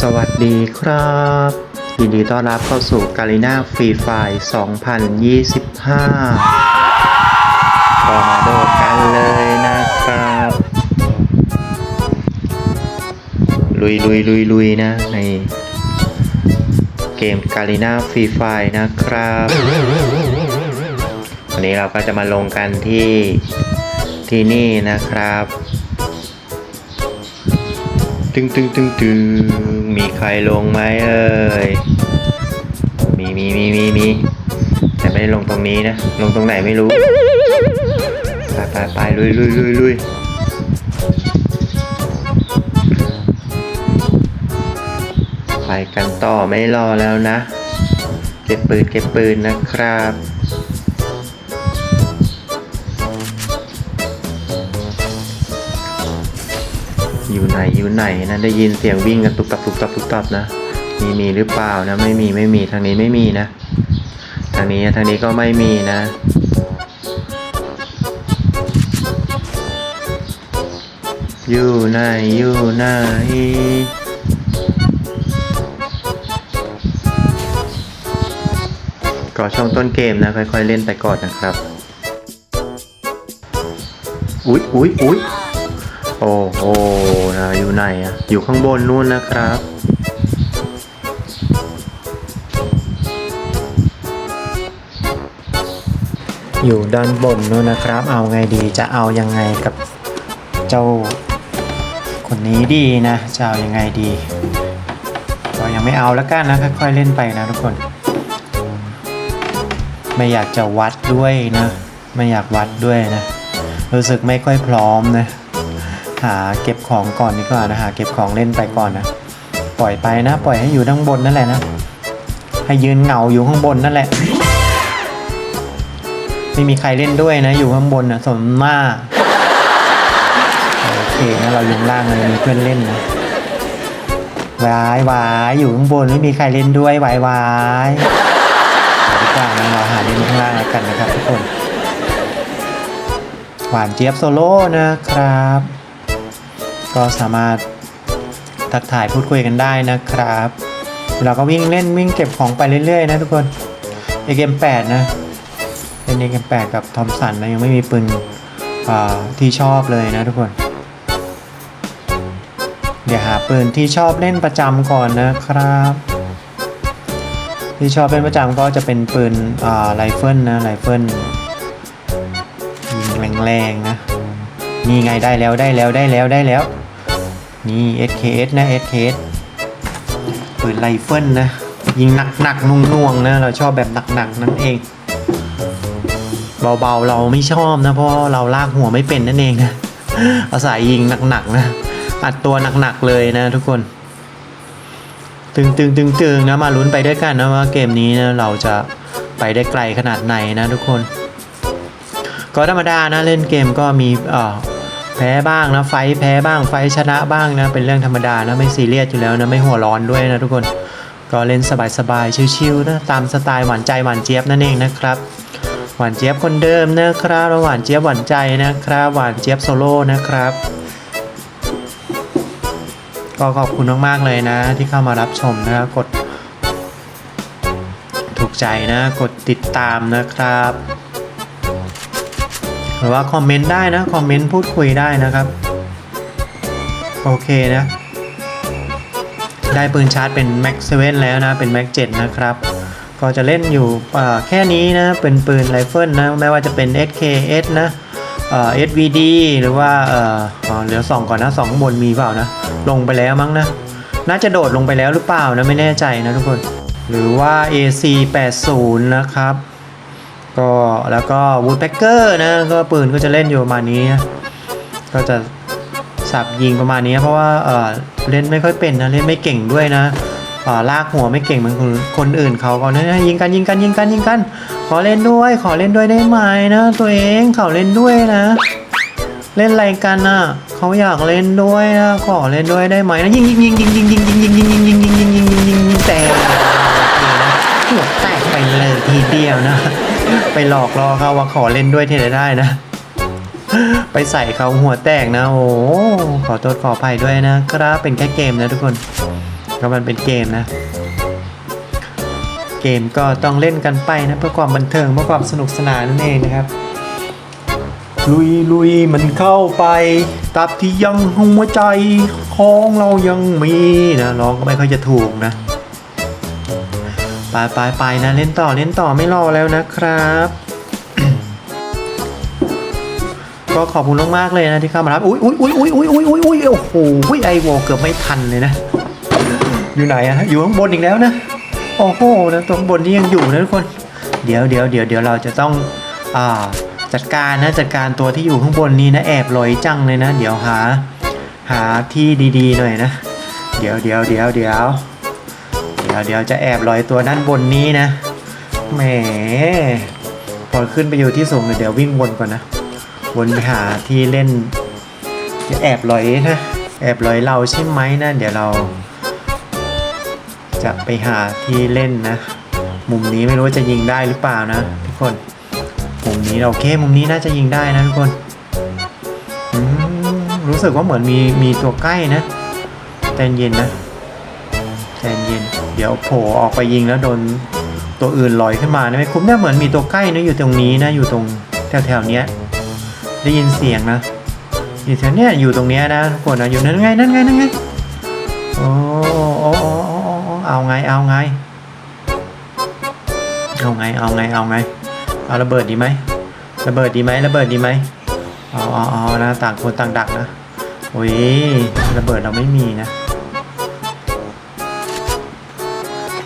สวัสดีครับ ยินดีต้อนรับเข้าสู่กาลิน่าฟรีไฟ2025 ก็มาดดกันเลยนะครับ ลุยลุยลุยลุยนะ ในเกมกาลิน่าฟรีไฟนะครับ วันนี้เราก็จะมาลงกันที่ที่นี่นะครับ ตึงตึงตึงตึงมีใครลงไหมเอ่ยมีมีมีมีมีแต่ไม่ได้ลงตรงนี้นะ ลงตรงไหนไม่รู้ไปไปไปลุยลุยลุยลุยไปกันต่อไม่รอแล้วนะ เก็บปืนเก็บปืนนะครับ อยู่ไหนอยู่ไหนนะได้ยินเสียงวิ่งกันตุบตับตุบตับตุบตับนะมีมีหรือเปล่านะไม่มีไม่มีทางนี้ไม่มีนะทางนี้ทางนี้ก็ไม่มีนะ อยู่ไหนอยู่ไหนก็ช่วงต้นเกมนะค่อยๆเล่นไปก่อนนะครับ อุ๊ยอุ๊ยอุ๊ย โอ้โหนะอยู่ไหนอะอยู่ข้างบนนู่นนะครับ อยู่ด้านบนนู่นนะครับ เอาไงดีจะเอายังไงกับเจ้า คนนี้ดีนะจะเอายังไงดีก็ยังไม่เอาแล้วกันนะค่อยๆเล่นไปนะทุกคน ไม่อยากจะวัดด้วยนะ ไม่อยากวัดด้วยนะ รู้สึกไม่ค่อยพร้อมนะ หาเก็บของก่อนดีกว่านะหาเก็บของเล่นไปก่อนนะ ปล่อยไปนะ ปล่อยให้อยู่ข้างบนนั่นแหละนะ ให้ยืนเหงาอยู่ข้างบนนั่นแหละ ไม่มีใครเล่นด้วยนะ อยู่ข้างบนนะสมมากโอเคนะเราอยู่ข้างล่างเลยมีเพื่อนเล่นนะวายวายอยู่ข้างบนไม่มีใครเล่นด้วยวายวายเอาดีกว่านะเราหาเล่นข้างล่างแล้วกันนะครับทุกคน หวานเจี๊ยบโซโล่นะครับ ก็สามารถทักทายพูดคุยกันได้นะครับเราก็วิ่งเล่นวิ่งเก็บของไปเรื่อยๆ นะทุกคนเอเกม8นะเป็นเอเกม8กับทอมสันนะยังไม่มีปืนที่ชอบเลยนะทุกคน เดี๋ยวหาปืนที่ชอบเล่นประจำก่อนนะครับ ที่ชอบเล่นประจำก็จะเป็นปืนไรเฟิลนะไรเฟิลยิงแรงๆนะนี่ไงได้แล้วได้แล้วได้แล้วได้แล้ว นี่ SKS นะ SKS ปืนไรเฟิลนะ ยิงหนักๆน่วงๆนะ เราชอบแบบหนักๆนั่นเอง เบาๆเราไม่ชอบนะ เพราะเราลากหัวไม่เป็นนั่นเองนะอาศัยยิงหนักๆนะ อัดตัวหนักๆเลยนะทุกคน ตึงๆตึงๆนะมาลุ้นไปด้วยกันนะว่าเกมนี้นะเราจะไปได้ไกลขนาดไหนนะทุกคน ก็ธรรมดานะเล่นเกมก็มีเอ่อ แพ้บ้างนะไฟแพ้บ้างไฟชนะบ้างนะ เป็นเรื่องธรรมดานะไม่ซีเรียสอยู่แล้วนะไม่หัวร้อนด้วยนะทุกคนก็เล่นสบายๆชิวๆนะตามสไตล์หวานใจหวานเจี๊ยบนั่นเองนะครับหวานเจี๊ยบคนเดิมนะครับหวานเจี๊ยบหวานใจนะครับหวานเจี๊ยบโซโล่นะครับ ก็ขอบคุณมากๆเลยนะ ที่เข้ามารับชมนะกด ถูกใจนะกดติดตามนะครับ หรือว่าคอมเมนต์ได้นะ คอมเมนต์พูดคุยได้นะครับ โอเคนะ ได้ปืนชาร์จเป็น Max 7แล้วนะ เป็น Max 7นะครับ ก็จะเล่นอยู่แค่นี้นะ เป็นปืนไรเฟิลนะ ไม่ว่าจะเป็น SKS นะเอ่อ SVD หรือว่าเอ่อเหลือสองก่อนนะสองข้างบนมีเปล่านะ ลงไปแล้วมั้งนะ น่าจะโดดลงไปแล้วหรือเปล่านะ ไม่แน่ใจนะทุกคน หรือว่า AC 80 นะครับ ก็แล้วก็ Woodpecker นะก็ปืนก็จะเล่นอยู่ประมาณนี้ ก็จะสับยิงประมาณนี้ เพราะว่าเออเล่นไม่ค่อยเป็นนะเล่นไม่เก่งด้วยนะลากหัวไม่เก่งเหมือนคนอื่นเขาก็นะยิงกันยิงกันยิงกันยิงกัน ขอเล่นด้วย ขอเล่นด้วยได้ไหมนะ ตัวเองเขาเล่นด้วยนะ เล่นอะไรกันอะเขาอยากเล่นด้วยนะขอเล่นด้วยได้ไหมนะยิงยิงยิงยิงยิงยิงยิงยิงยิงยิงยิงยิงยิงยิงยิงแต่ ไปเลยทีเดียวนะ ไปหลอกล่อเขาว่าขอเล่นด้วยที่ไหนได้นะ ไปใส่เขาหัวแตกนะ โอ้ขอโทษขออภัยด้วยนะครับเป็นแค่เกมนะทุกคนก็มันเป็นเกมนะ เกมก็ต้องเล่นกันไปนะเพื่อความบันเทิงเพื่อความสนุกสนานนั่นเองนะครับลุยลุยมันเข้าไป ตับที่ยังหัวใจของเรายังมีนะร้องก็ไม่ค่อยจะถูกนะ ไปไปไปนะเล่นต่อเล่นต่อไม่รอแล้วนะครับ ก็ขอบคุณมากๆเลยนะที่เข้ามารับ อุ้ยอุ้ยอุ้ยอุ้ยอุ้ยอุ้ยอุ้ยอุ้ยโอ้โหไอวอลเกือบไม่ทันเลยนะ อยู่ไหนอะอยู่ข้างบนอีกแล้วนะ โอ้โหนะตรงบนนี่ยังอยู่นะทุกคน เดี๋ยวเดี๋ยวเดี๋ยวเดี๋ยวเราจะต้องอ่าจัดการนะจัดการตัวที่อยู่ข้างบนนี้นะแอบลอยจังเลยนะ เดี๋ยวหา หาที่ดีๆหน่อยนะ เดี๋ยวเดี๋ยวเดี๋ยวเดี๋ยว เดี๋ยวเดี๋ยวจะแอบลอยตัวด้านบนนี้นะ แหม พอขึ้นไปอยู่ที่สูงเดี๋ยววิ่งวนก่อนนะ วนไปหาที่เล่น จะแอบลอยนะ แอบลอยเราใช่ไหมนะเดี๋ยวเรา จะไปหาที่เล่นนะ มุมนี้ไม่รู้ว่าจะยิงได้หรือเปล่านะทุกคน มุมนี้โอเค มุมนี้น่าจะยิงได้นะทุกคน รู้สึกว่าเหมือนมีมีตัวใกล้นะใจเย็นนะใจเย็น เดี๋ยวโผล่ออกไปยิงแล้วโดนตัวอื่นลอยขึ้นมานะไม่คุ้มเนี่ยเหมือนมีตัวใกล้นะอยู่ตรงนี้นะอยู่ตรงแถวๆเนี้ยได้ยินเสียงนะอยู่แถวเนี้ยอยู่ตรงเนี้ยนะทุกคนนะอยู่นั่นไงนั่นไงนั่นไงโอ้โอ้โอ้โอ้โอ้โอ้เอาไงเอาไงเอาไงเอาไงเอาไงเอาระเบิดดีไหมระเบิดดีไหมระเบิดดีไหมเอาเอาเอานะต่างคนต่างดักนะโอ้ยระเบิดเราไม่มีนะ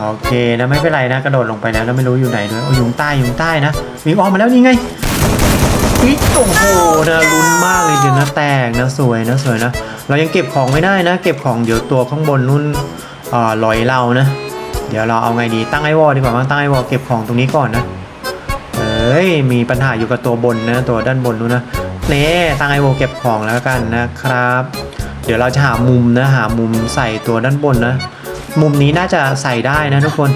โอเคนะไม่เป็นไรนะกระโดดลงไปแล้วแล้วไม่รู้อยู่ไหนด้วยโอ้ยยุงใต้ยุงใต้นะวิ่งออกมาแล้วนี่ไงอีโอ้โหนะลุ้นมากเลยเดี๋ยวนะแตกนะสวยนะสวยนะ เรายังเก็บของไม่ได้นะ เก็บของเดี๋ยวตัวข้างบนนู่นอ่าลอยเรานะ เดี๋ยวเราเอาไงดีตั้งไอวอลดีกว่ามั้งตั้งไอวอลเก็บของตรงนี้ก่อนนะเอ้ยมีปัญหาอยู่กับตัวบนนะตัวด้านบนนู้นนะเน่ตั้งไอวอลเก็บของแล้วกันนะครับ เดี๋ยวเราจะหามุมนะหามุมใส่ตัวด้านบนนะ มุมนี้น่าจะใส่ได้นะทุกคน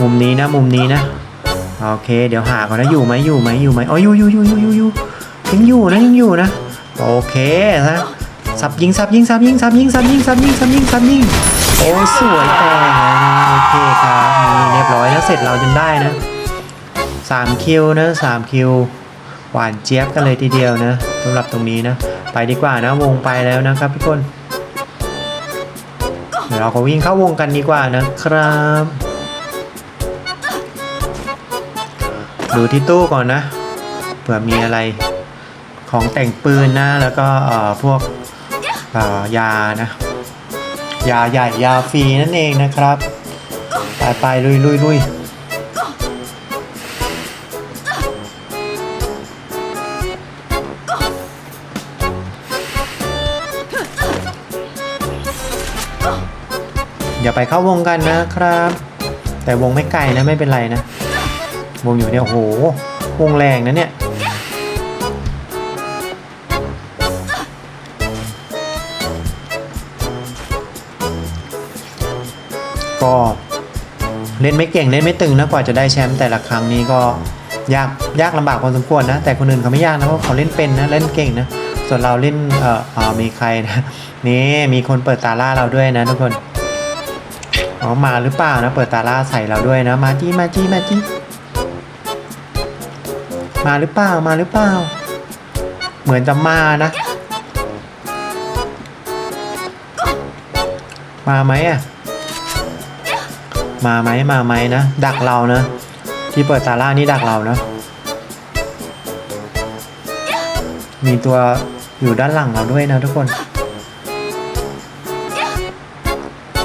มุมนี้นะมุมนี้นะ โอเค เดี๋ยวหาก่อนนะอยู่ไหมอยู่ไหมอยู่ไหมอ๋ออยู่อยู่อยู่อยู่อยู่อยู่ยังอยู่นะยังอยู่นะ โอเคนะสับยิงสับยิงสับยิงสับยิงสับยิงสับยิงสับยิงสับยิงโอ้สวยแต่โอเคครับนี่เรียบร้อยแล้วเสร็จเราจนได้นะสามคิวนะสามคิวหวานเจี๊ยบกันเลยทีเดียวนะสำหรับตรงนี้นะ ไปดีกว่านะวงไปแล้วนะครับทุกคน เดี๋ยวเราก็วิ่งเข้าวงกันดีกว่านะครับ ดูที่ตู้ก่อนนะ เผื่อมีอะไรของแต่งปืนนะแล้วก็เอ่อพวกเอ่อยานะ ยาใหญ่ยาฟรีนั่นเองนะครับ ไปไปลุยลุยลุย อย่าไปเข้าวงกันนะครับ แต่วงไม่ไกลนะไม่เป็นไรนะ วงอยู่เนี่ยโอ้โห วงแรงนะเนี่ยก็เล่นไม่เก่งเล่นไม่ตึงนะกว่าจะได้แชมป์แต่ละครั้งนี้ก็ยากยากลำบากพอสมควรนะ แต่คนอื่นเขาไม่ยากนะเพราะเขาเล่นเป็นนะเล่นเก่งนะส่วนเราเล่นเออเอ่อมีใครนะนี่มีคนเปิดตาล่าเราด้วยนะทุกคน อ๋อมาหรือเปล่านะ เปิดตาล่าใส่เราด้วยนะ มาจี้มาจี้มาจี้มาหรือเปล่ามาหรือเปล่า เหมือนจะมานะ มาไหมอะ มาไหมมาไหมนะ ดักเรานะ ที่เปิดตาล่านี่ดักเรานะ มีตัวอยู่ด้านหลังเราด้วยนะทุกคน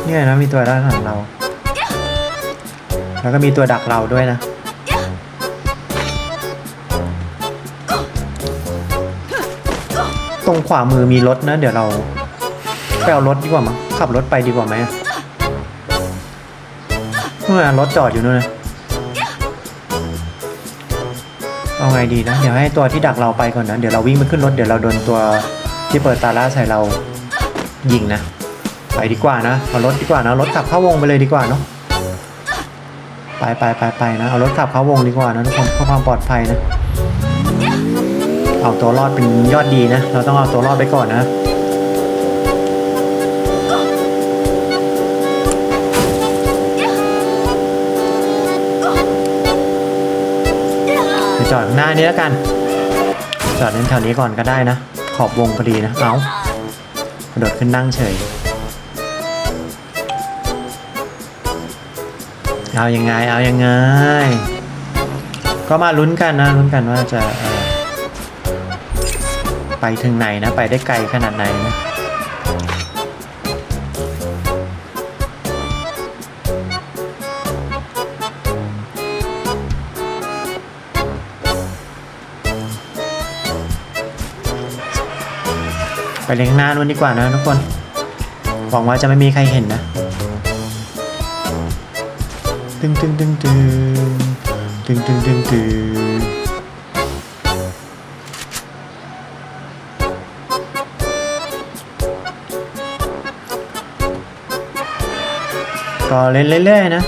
เนี่ยนะมีตัวด้านหลังเรา แล้วก็มีตัวดักเราด้วยนะ ตรงขวามือมีรถนะ เดี๋ยวเราไปเอารถดีกว่ามั้งขับรถไปดีกว่าไหมเมื่อรถจอดอยู่นู่นนะเอาไงดีนะ เดี๋ยวให้ตัวที่ดักเราไปก่อนนะ เดี๋ยวเราวิ่งไปขึ้นรถ เดี๋ยวเราโดนตัวที่เปิดตาล่าใส่เรายิงนะ ไปดีกว่านะ เอารถดีกว่านะ รถขับเข้าวงไปเลยดีกว่าเนาะ ไปไปไปไปนะ เอารถขับเข้าวงดีกว่านะทุกคนเพื่อความปลอดภัยนะ เอาตัวรอดเป็นยอดดีนะ เราต้องเอาตัวรอดไปก่อนนะจอดหน้านี้แล้วกัน จอดเล่นแถวนี้ก่อนก็ได้นะ ขอบวงพอดีนะ เอ้ากระโดดขึ้นนั่งเฉย เอายังไง เอายังไง ก็มาลุ้นกันนะลุ้นกันว่าจะไปถึงไหนนะ ไปได้ไกลขนาดไหนนะไปเลี้ยงหน้านู้นดีกว่านะทุกคน หวังว่าจะไม่มีใครเห็นนะ ตึงตึงตึงตึงตึงตึงตึงตึงก็เล่นเรื่อยๆนะ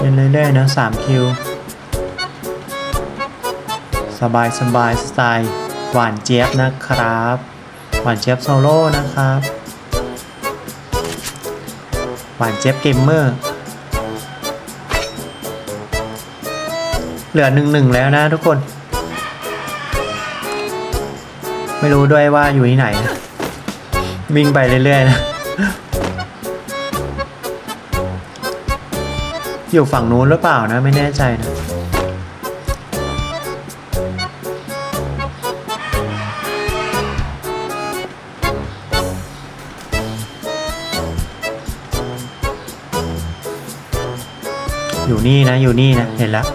เล่นเรื่อยๆนะสามคิว สบายสบายสไตล์หวานเจี๊ยบนะครับ หวานเจี๊ยบโซโล่นะครับ หวานเจี๊ยบเกมเมอร์ เหลือหนึ่งหนึ่งแล้วนะทุกคน ไม่รู้ด้วยว่าอยู่ที่ไหน วิ่งไปเรื่อยๆนะ อยู่ฝั่งนู้นหรือเปล่านะ ไม่แน่ใจนะอยู่นี่นะอยู่นี่นะเห็นแล้ว